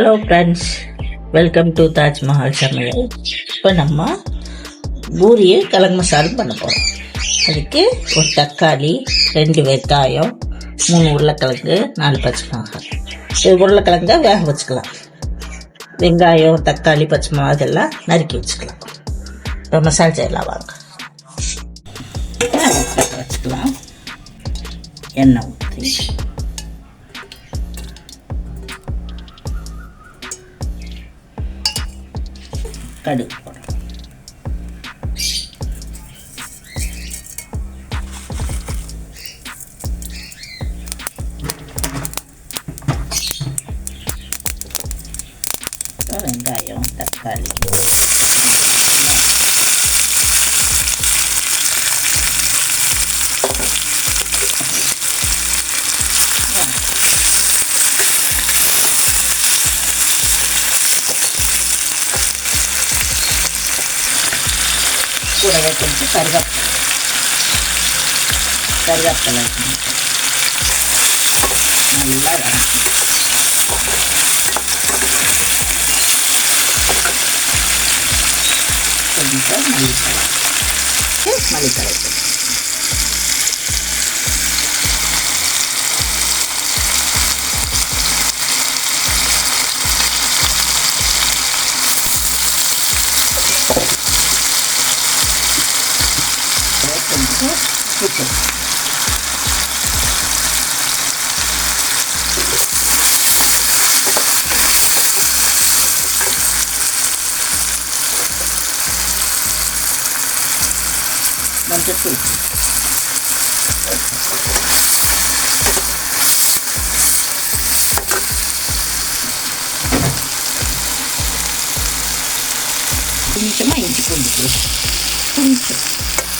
Hello friends welcome to Taj Mahal சமையல் இப்போ நம்ம பூரியை கிழங்கு மசாலும் பண்ண போகிறோம் அதுக்கு ஒரு தக்காளி ரெண்டு வெங்காயம் மூணு உருளைக்கிழங்கு நாலு பச்சை மிளகாய். இது உருளைக்கிழங்க வேக வச்சுக்கலாம். வெங்காயம் தக்காளி பச்சை மிளகாய் இதெல்லாம் நறுக்கி வச்சுக்கலாம். இப்போ மசாலா செய்யலாம் வாங்க. வச்சுக்கலாம். எண்ணெய் ஊற்றி கடுகு போடணும் அப்புறம் வெங்காயம் தக்காளி கூடவே கொஞ்சம் கருவேப்பிலை கருவேப்பிலை நல்லா வதக்கணும். கொஞ்சம் மல்லித்தலை மல்லித்தலை ですね。何百分毎日来るんですよ。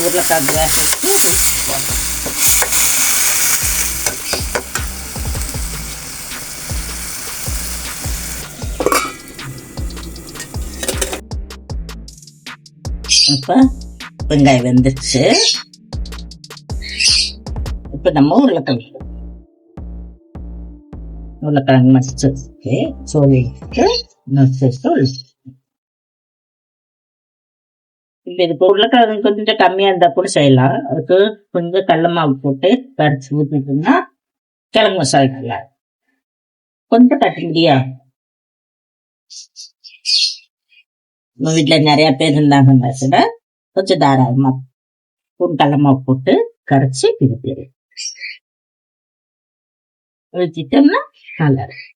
உருளைக்கிழங்கு. வேக வச்சு போடணும் இப்போ வெங்காயம் வெந்துச்சு இப்போ நம்ம உருளைக்கிழங்கு. உருளைக்கிழங்கு மசிச்சு சோழிட்டு மசிச்சு இதுக்கு உருளைக்கிழங்கு கொஞ்சம் கம்மியா இருந்தால் கூட செய்யலாம். அதுக்கு கொஞ்சம் கடல மாவு போட்டு கரைச்சி ஊற்றிட்டோம்னா கிழங்கு மசாலா நல்லா கொஞ்சம் கட்டிக்கிட்டியா நம்ம வீட்டுல நிறைய பேர் இருந்தாங்கன்னா கூட கொஞ்சம் தாராளமாக ஒரு கடல மாவு போட்டு கரைச்சி பிரிப்பிடு ஊற்றிட்டோம்னா நல்லா இருக்கும்.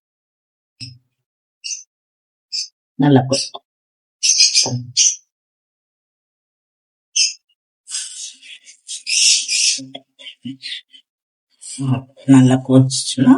நல்லா கொட்டும் நல்லா கொதிச்சுன்னா